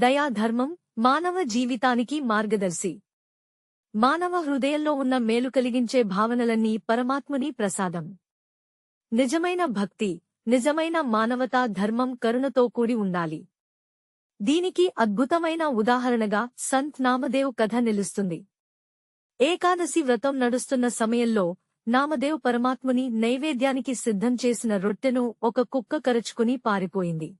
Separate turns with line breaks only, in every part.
దయాధర్మం మానవ జీవితానికి మార్గదర్శి. మానవ హృదయంలో ఉన్న మేలు కలిగించే భావనలన్నీ పరమాత్ముని ప్రసాదం. నిజమైన భక్తి నిజమైన మానవతా ధర్మం కరుణతో కూడి ఉండాలి. దీనికి అద్భుతమైన ఉదాహరణగా సంత్ నామదేవ్ కథ నిలుస్తుంది. ఏకాదశి వ్రతం నడుస్తున్న సమయంలో నామదేవ్ పరమాత్ముని నైవేద్యానికి సిద్ధం చేసిన రొట్టెను ఒక కుక్క కరుచుకుని పారిపోయింది.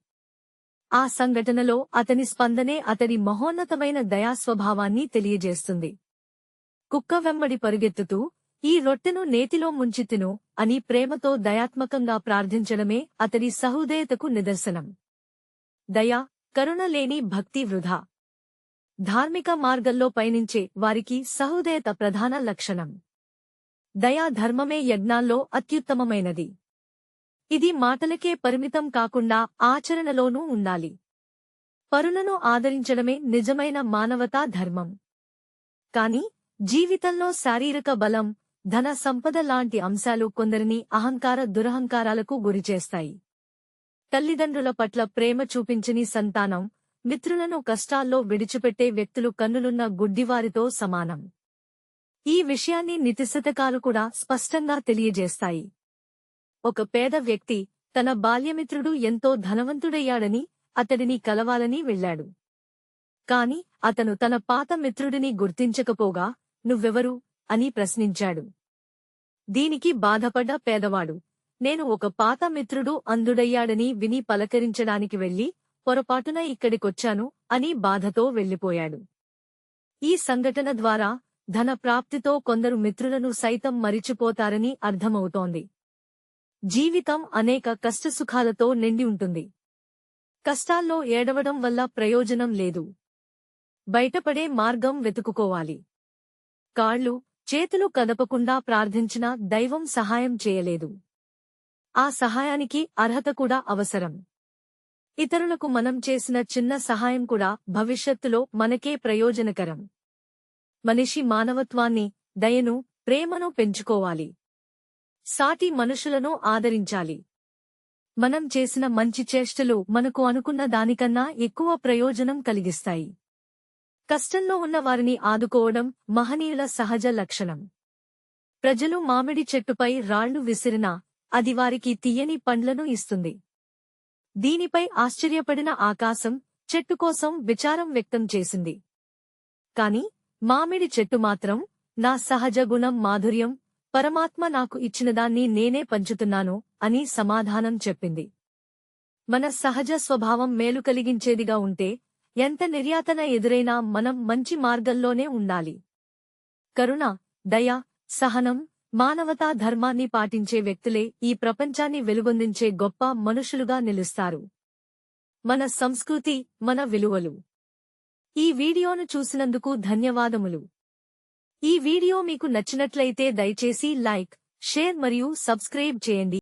ఆ సంఘటనలో అతని స్పందనే అతడి మహోన్నతమైన దయాస్వభావాన్ని తెలియజేస్తుంది. కుక్క వెంబడి పరుగెత్తుతూ ఈ రొట్టెను నేతిలో ముంచి తిను అని ప్రేమతో దయాత్మకంగా ప్రార్థించడమే అతడి సహృదయతకు నిదర్శనం. దయ కరుణ లేని భక్తి వృధా. ధార్మిక మార్గంలో పయనించే వారికి సహృదయత ప్రధాన లక్షణం. దయా ధర్మమే యజ్ఞాల్లో అత్యుత్తమమైనది. ఇది మాటలకే పరిమితం కాకుండా ఆచరణలోనూ ఉండాలి. పరులను ఆదరించడమే నిజమైన మానవతా ధర్మం. కాని జీవితంలో శారీరక బలం ధన సంపద లాంటి అంశాలు కొందరిని అహంకార దురహంకారాలకు గురిచేస్తాయి. తల్లిదండ్రుల పట్ల ప్రేమ చూపించని సంతానం మిత్రులను కష్టాల్లో విడిచిపెట్టే వ్యక్తులు కన్నులున్న గుడ్డివారితో సమానం. ఈ విషయాన్ని నితిశతకాలు కూడా స్పష్టంగా తెలియజేస్తాయి. ఒక పేద వ్యక్తి తన బాల్యమిత్రుడు ఎంతో ధనవంతుడయ్యాడని అతడిని కలవాలని వెళ్ళాడు. కాని అతను తన పాత మిత్రుడిని గుర్తించకపోగా నువ్వెవరు అని ప్రశ్నించాడు. దీనికి బాధపడ్డ పేదవాడు. నేను ఒక పాత మిత్రుడు అందుడయ్యాడని విని పలకరించడానికి వెళ్ళి పొరపాటున ఇక్కడికొచ్చాను అని బాధతో వెళ్ళిపోయాడు ఈ సంఘటన ద్వారా ధన ప్రాప్తితో కొందరు మిత్రులను సైతం మరిచిపోతారని అర్థమవుతోంది. జీవితం అనేక కష్టసుఖాలతో నిండి ఉంటుంది. కష్టాల్లో ఏడవడం వల్ల ప్రయోజనం లేదు. బయటపడే మార్గం వెతుకుకోవాలి. కాళ్ళు చేతులు కదపకుండా ప్రార్థించినా దైవం సహాయం చేయలేదు. ఆ సహాయానికి అర్హత కూడా అవసరం. ఇతరులకు మనం చేసిన చిన్న సహాయం కూడా భవిష్యత్తులో మనకే ప్రయోజనకరం. మనిషి మానవత్వాన్ని దయను ప్రేమను పెంచుకోవాలి. సాటి మనుషులను ఆదరించాలి. మనం చేసిన మంచి చేష్టలు మనకు అనుకున్న దానికన్నా ఎక్కువ ప్రయోజనం కలిగిస్తాయి. కష్టంలో ఉన్న వారిని ఆదుకోవడం మహనీయుల సహజ లక్షణం. ప్రజలు మామిడి చెట్టుపై రాళ్ళు విసిరినా అది వారికి తీయని పండ్లను ఇస్తుంది. దీనిపై ఆశ్చర్యపడిన ఆకాశం చెట్టు కోసం విచారం వ్యక్తం చేసింది. కాని మామిడి చెట్టు మాత్రం నా సహజ గుణం మాధుర్యం పరమాత్మ నాకు ఇచ్చినదాన్ని నేనే పంచుతున్నాను అని సమాధానం చెప్పింది. మన సహజ స్వభావం మేలు కలిగించేదిగా ఉంటే ఎంత నిర్యాతన ఎదురైనా మనం మంచి మార్గంలోనే ఉండాలి. కరుణ దయ సహనం మానవతా ధర్మాన్ని పాటించే వ్యక్తులే ఈ ప్రపంచాన్ని వెలుగొందించే గొప్ప మనుషులుగా నిలుస్తారు. మన సంస్కృతి మన విలువలు. ఈ వీడియోను చూసినందుకు ధన్యవాదములు. ఈ వీడియో మీకు నచ్చినట్లయితే దయచేసి లైక్ షేర్ మరియు సబ్స్క్రైబ్ చేయండి.